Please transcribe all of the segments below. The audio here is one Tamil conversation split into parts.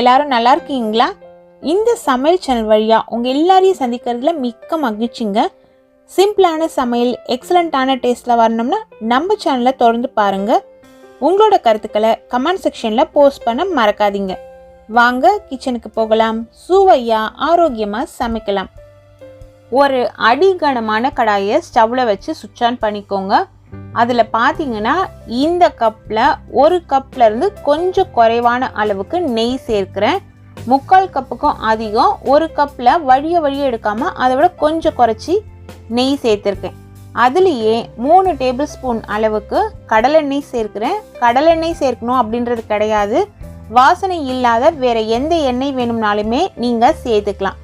எல்லாரும் நல்லா இருக்கீங்களா? இந்த சமையல் சேனல் வழியாக உங்கள் எல்லாரையும் சந்திக்கிறதுல மிக்க மகிழ்ச்சிங்க. சிம்பிளான சமையல் எக்ஸலண்ட்டான டேஸ்ட்டில் வரணும்னா நம்ம சேனலை தொடர்ந்து பாருங்கள் உங்களோட கருத்துக்களை கமெண்ட் செக்ஷனில் போஸ்ட் பண்ண மறக்காதீங்க. வாங்க கிச்சனுக்கு போகலாம். சுவையாக ஆரோக்கியமாக சமைக்கலாம். ஒரு அடிகனமான கடாயை ஸ்டவ்வில் வச்சு சுவிட்ச் ஆன் பண்ணிக்கோங்க. அதில் பார்த்தீங்கன்னா இந்த கப்பில் ஒரு கப்லேருந்து கொஞ்சம் குறைவான அளவுக்கு நெய் சேர்க்குறேன். முக்கால் கப்புக்கும் அதிகம் ஒரு கப்பில் வழிய வழிய எடுக்காமல் அதை விட கொஞ்சம் குறைச்சி நெய் சேர்த்துருக்கேன். அதுலேயே மூணு டேபிள் ஸ்பூன் அளவுக்கு கடலெண்ணெய் சேர்க்குறேன். கடலெண்ணெய் சேர்க்கணும் அப்படின்றது கிடையாது. வாசனை இல்லாத வேற எந்த எண்ணெய் வேணும்னாலுமே நீங்கள் சேர்த்துக்கலாம்.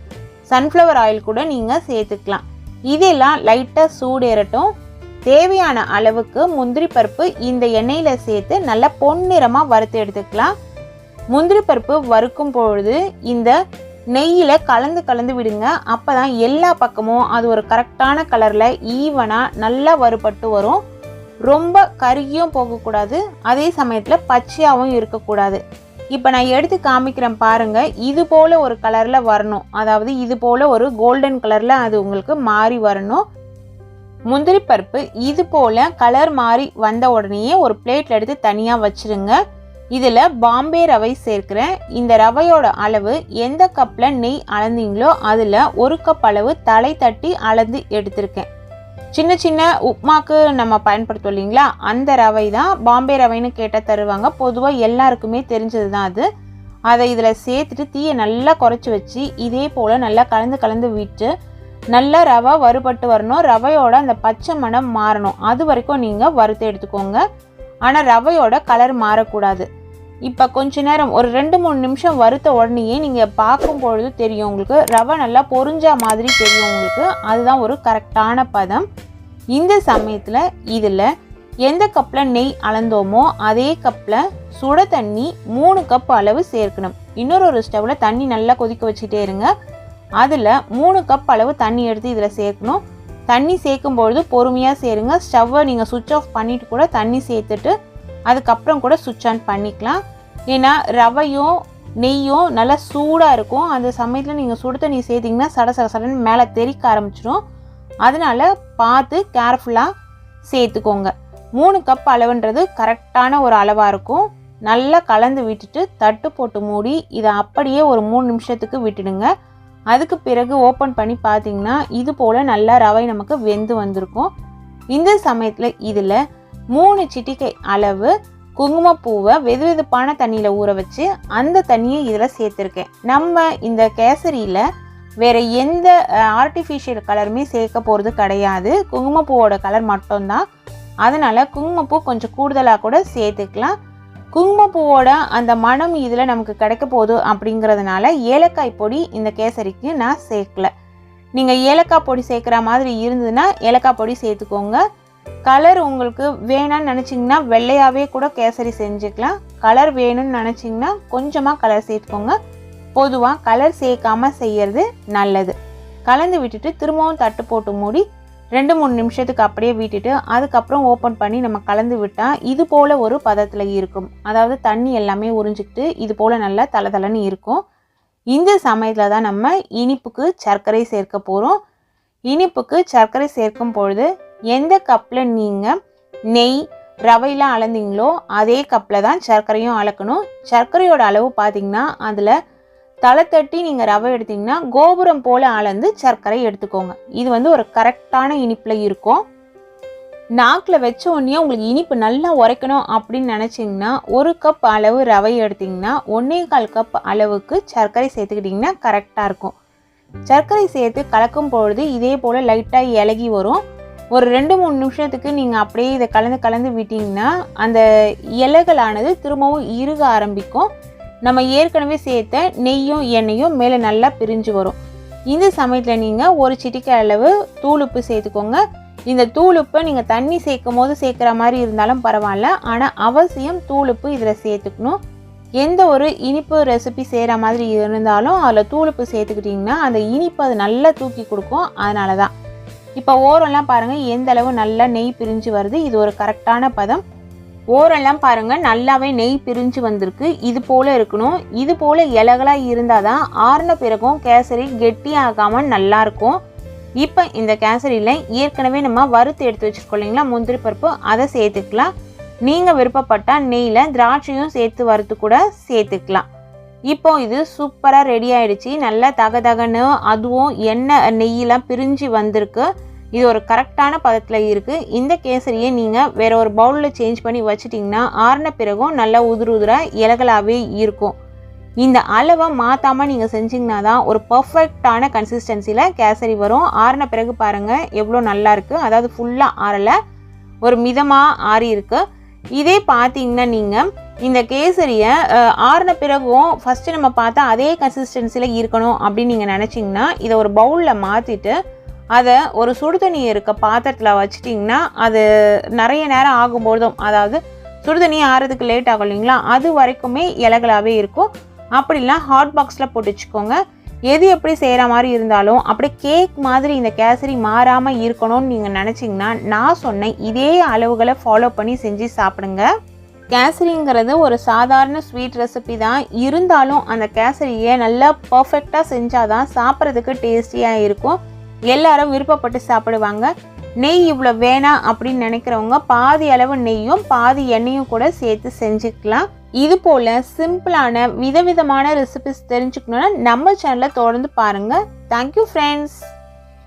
சன்ஃப்ளவர் ஆயில் கூட நீங்கள் சேர்த்துக்கலாம். இதெல்லாம் லைட்டாக சூடேறட்டும். தேவையான அளவுக்கு முந்திரி பருப்பு இந்த எண்ணெயில் சேர்த்து நல்லா பொன்னிறமாக வறுத்து எடுத்துக்கலாம். முந்திரி பருப்பு வறுக்கும் பொழுது இந்த நெய்யில் கலந்து கலந்து விடுங்க. அப்போ தான் எல்லா பக்கமும் அது ஒரு கரெக்டான கலரில் ஈவனாக நல்லா வறுபட்டு வரும். ரொம்ப கருகியும் போகக்கூடாது. அதே சமயத்தில் பச்சையாகவும் இருக்கக்கூடாது. இப்போ நான் எடுத்து காமிக்கிறேன் பாருங்க. இது போல் ஒரு கலரில் வரணும். அதாவது இது போல் ஒரு கோல்டன் கலரில் அது உங்களுக்கு மாறி வரணும். முந்திரி பருப்பு இது போல் கலர் மாறி வந்த உடனேயே ஒரு பிளேட்டில் எடுத்து தனியாக வச்சுருங்க. இதில் பாம்பே ரவை சேர்க்கிறேன். இந்த ரவையோட அளவு எந்த கப்பில் நெய் அளந்தீங்களோ அதில் ஒரு கப் அளவு தலை தட்டி அளந்து எடுத்திருக்கேன். சின்ன சின்ன உப்மாக்கு நம்ம பயன்படுத்தும் இல்லைங்களா? அந்த ரவை தான் பாம்பே ரவைன்னு கேட்டால் தருவாங்க. பொதுவாக எல்லாருக்குமே தெரிஞ்சது தான் அது. அதை இதில் சேர்த்துட்டு தீயை நல்லா குறைச்சி வச்சு இதே போல் நல்லா கலந்து கலந்து விட்டு நல்லா ரவை வறுபட்டு வரணும். ரவையோட அந்த பச்சை மணம் மாறணும். அது வரைக்கும் நீங்கள் வறுத்து எடுத்துக்கோங்க. ஆனால் ரவையோட கலர் மாறக்கூடாது. இப்போ கொஞ்ச நேரம் ஒரு ரெண்டு மூணு நிமிஷம் வறுத்த உடனேயே நீங்கள் பார்க்கும் பொழுது தெரியும் உங்களுக்கு. ரவை நல்லா பொரிஞ்சா மாதிரி தெரியும் உங்களுக்கு. அதுதான் ஒரு கரெக்டான பதம். இந்த சமயத்தில் இதில் எந்த கப்பில் நெய் அளந்தோமோ அதே கப்பில் சுட தண்ணி மூணு கப் அளவு சேர்க்கணும். இன்னொரு ஒரு ஸ்டவ்வில் தண்ணி நல்லா கொதிக்க வச்சுட்டே இருங்க. அதில் மூணு கப் அளவு தண்ணி எடுத்து இதில் சேர்க்கணும். தண்ணி சேர்க்கும்பொழுது பொறுமையாக சேருங்க. ஸ்டவ்வை நீங்கள் சுவிட்ச் ஆஃப் பண்ணிவிட்டு கூட தண்ணி சேர்த்துட்டு அதுக்கப்புறம் கூட சுவிட்ச் ஆன் பண்ணிக்கலாம். ஏன்னா ரவையும் நெய்யும் நல்லா சூடாக இருக்கும். அந்த சமயத்தில் நீங்கள் சுடு தண்ணி சேர்த்திங்கன்னா சட சட சடன்னு மேலே தெறிக்க ஆரம்பிச்சிடும் அதனால் பார்த்து கேர்ஃபுல்லாக சேர்த்துக்கோங்க. மூணு கப் அளவுன்றது கரெக்டான ஒரு அளவாக இருக்கும். நல்லா கலந்து விட்டுட்டு தட்டு போட்டு மூடி இதை அப்படியே ஒரு மூணு நிமிஷத்துக்கு விட்டுடுங்க. அதுக்கு பிறகு ஓப்பன் பண்ணி பார்த்தீங்கன்னா இது போல் நல்லா ரவை நமக்கு வெந்து வந்திருக்கும். இந்த சமயத்தில் இதில் மூணு சிட்டிக்கை அளவு குங்குமப்பூவை வெது வெதுப்பான தண்ணியில் ஊற வச்சு அந்த தண்ணியை இதில் சேர்த்துருக்கேன். நம்ம இந்த கேசரியில் வேறு எந்த ஆர்டிஃபிஷியல் கலருமே சேர்க்க போகிறது கிடையாது. குங்குமப்பூவோட கலர் மட்டும்தான். அதனால் குங்குமப்பூ கொஞ்சம் கூடுதலாக கூட சேர்த்துக்கலாம். குங்குமப்பூவோட அந்த மனம் இதில் நமக்கு கிடைக்க போகுது அப்படிங்கிறதுனால ஏலக்காய் பொடி இந்த கேசரிக்கு நான் சேர்க்கல. நீங்கள் ஏலக்காய் பொடி சேர்க்குற மாதிரி இருந்ததுன்னா ஏலக்காய் பொடி சேர்த்துக்கோங்க. கலர் உங்களுக்கு வேணான்னு நினச்சிங்கன்னா வெள்ளையாகவே கூட கேசரி செஞ்சுக்கலாம். கலர் வேணும்னு நினச்சிங்கன்னா கொஞ்சமாக கலர் சேர்த்துக்கோங்க. பொதுவாக கலர் சேர்க்காம செய்கிறது நல்லது. கலந்து விட்டுட்டு திரும்பவும் தட்டு போட்டு மூடி ரெண்டு மூணு நிமிஷத்துக்கு அப்படியே விட்டுட்டு அதுக்கப்புறம் ஓப்பன் பண்ணி நம்ம கலந்து விட்டால் இது போல் ஒரு பதத்தில் இருக்கும். அதாவது தண்ணி எல்லாமே உறிஞ்சிக்கிட்டு இது போல் நல்லா தளதளன்னு இருக்கும். இந்த சமயத்தில் தான் நம்ம இனிப்புக்கு சர்க்கரை சேர்க்க போகிறோம் இனிப்புக்கு சர்க்கரை சேர்க்கும் பொழுது எந்த கப்பில் நீங்கள் நெய் ரவையெல்லாம் அளந்தீங்களோ அதே கப்பில் தான் சர்க்கரையும் அளக்கணும். சர்க்கரையோட அளவு பார்த்தீங்கன்னா அதில் தலை தட்டி நீங்கள் ரவை எடுத்தீங்கன்னா கோபுரம் போல் அளந்து சர்க்கரை எடுத்துக்கோங்க. இது வந்து ஒரு கரெக்டான இனிப்பில் இருக்கும். நாக்கில் வச்ச உடனே உங்களுக்கு இனிப்பு நல்லா உரைக்கணும் அப்படின்னு நினச்சிங்கன்னா ஒரு கப் அளவு ரவை எடுத்திங்கன்னா ஒன்றே கால் கப் அளவுக்கு சர்க்கரை சேர்த்துக்கிட்டிங்கன்னா கரெக்டாக இருக்கும். சர்க்கரை சேர்த்து கலக்கும் பொழுது இதே போல் லைட்டாக இலகி வரும். ஒரு ரெண்டு மூணு நிமிஷத்துக்கு நீங்கள் அப்படியே இதை கலந்து கலந்து விட்டிங்கன்னா அந்த இலைகளானது திரும்பவும் இறுக ஆரம்பிக்கும். நம்ம ஏற்கனவே சேர்த்த நெய்யும் எண்ணெயும் மேலே நல்லா பிரிஞ்சு வரும். இந்த சமயத்தில் நீங்கள் ஒரு சிட்டிக்கை அளவு தூளுப்பு சேர்த்துக்கோங்க. இந்த தூளுப்பை நீங்கள் தண்ணி சேர்க்கும் போது சேர்க்குற மாதிரி இருந்தாலும் பரவாயில்ல. ஆனால் அவசியம் தூளுப்பு இதில் சேர்த்துக்கணும். எந்த ஒரு இனிப்பு ரெசிபி செய்கிற மாதிரி இருந்தாலும் அதில் தூளுப்பு சேர்த்துக்கிட்டிங்கன்னா அந்த இனிப்பு அது நல்லா தூக்கி கொடுக்கும். அதனால தான் இப்போ ஓரம்லாம் பாருங்கள் எந்த அளவு நல்லா நெய் பிரிஞ்சு வருது. இது ஒரு கரெக்டான பதம். ஓரெல்லாம் பாருங்கள் நல்லாவே நெய் பிரிஞ்சு வந்திருக்கு. இது போல் இருக்கணும். இது போல் இலகலாக இருந்தால் தான் ஆறின பிறகும் கேசரி கெட்டி ஆகாமல் இப்போ இந்த கேசரியில் ஏற்கனவே நம்ம வறுத்து எடுத்து வச்சுருக்கோம் இல்லைங்களா முந்திரி பருப்பு? அதை சேர்த்துக்கலாம். நீங்கள் விருப்பப்பட்டால் நெய்யில் திராட்சையும் சேர்த்து வறுத்து கூட சேர்த்துக்கலாம். இப்போ இது சூப்பராக ரெடி ஆயிடுச்சு. நல்லா தக தகன்னு அதுவும் எண்ணெய் நெய்யெலாம் பிரிஞ்சு வந்திருக்கு. இது ஒரு கரெக்டான பதத்தில் இருக்குது இந்த கேசரியை நீங்கள் வேற ஒரு பவுலில் சேஞ்ச் பண்ணி வச்சிட்டிங்கன்னா ஆறின பிறகும் நல்லா உதிர உதிர இலகலாகவே இருக்கும். இந்த அளவை மாற்றாமல் நீங்கள் செஞ்சிங்கன்னா தான் ஒரு பர்ஃபெக்டான கன்சிஸ்டன்சியில் கேசரி வரும். ஆறின பிறகு பாருங்கள் எவ்வளோ நல்லா இருக்குது அதாவது ஃபுல்லாக ஆறலை ஒரு மிதமாக ஆறி இருக்குது இதே பார்த்தீங்கன்னா நீங்கள் இந்த கேசரியை ஆறின பிறகும் ஃபஸ்ட்டு நம்ம பார்த்தா அதே கன்சிஸ்டன்சியில் இருக்கணும் அப்படின்னு நீங்கள் நினச்சிங்கன்னா இதை ஒரு பவுலில் மாற்றிட்டு அதை ஒரு சுடுதண்ணி இருக்க பாத்திரத்தில் வச்சிட்டிங்கன்னா அது நிறைய நேரம் ஆகும்போதும் அதாவது சுடுதண்ணி ஆறதுக்கு லேட் ஆகும் இல்லைங்களா? அது வரைக்குமே இலகலாகவே இருக்கும். அப்படிலாம் ஹாட் பாக்ஸில் போட்டு வச்சுக்கோங்க. எது எப்படி செய்கிற மாதிரி இருந்தாலும் அப்படியே கேக் மாதிரி இந்த கேசரி மாறாமல் இருக்கணும்னு நீங்கள் நினச்சிங்கன்னா நான் சொன்ன இதே அளவுகளை ஃபாலோ பண்ணி செஞ்சு சாப்பிடுங்க. கேசரிங்கிறது ஒரு சாதாரண ஸ்வீட் ரெசிபி தான். இருந்தாலும் அந்த கேசரியை நல்லா பர்ஃபெக்டாக செஞ்சால் தான் சாப்பிட்றதுக்கு டேஸ்டியாக இருக்கும். எல்லாரும் விருப்பப்பட்டு சாப்பிடுவாங்க. நெய் இவ்வளோ வேணாம் அப்படின்னு நினைக்கிறவங்க பாதி அளவு நெய்யும் பாதி எண்ணெயும் கூட சேர்த்து செஞ்சுக்கலாம். இது போல் சிம்பிளான விதவிதமான ரெசிபிஸ் தெரிஞ்சுக்கணுன்னா நம்ம சேனலை தொடர்ந்து பாருங்கள் தேங்க்யூ ஃப்ரெண்ட்ஸ்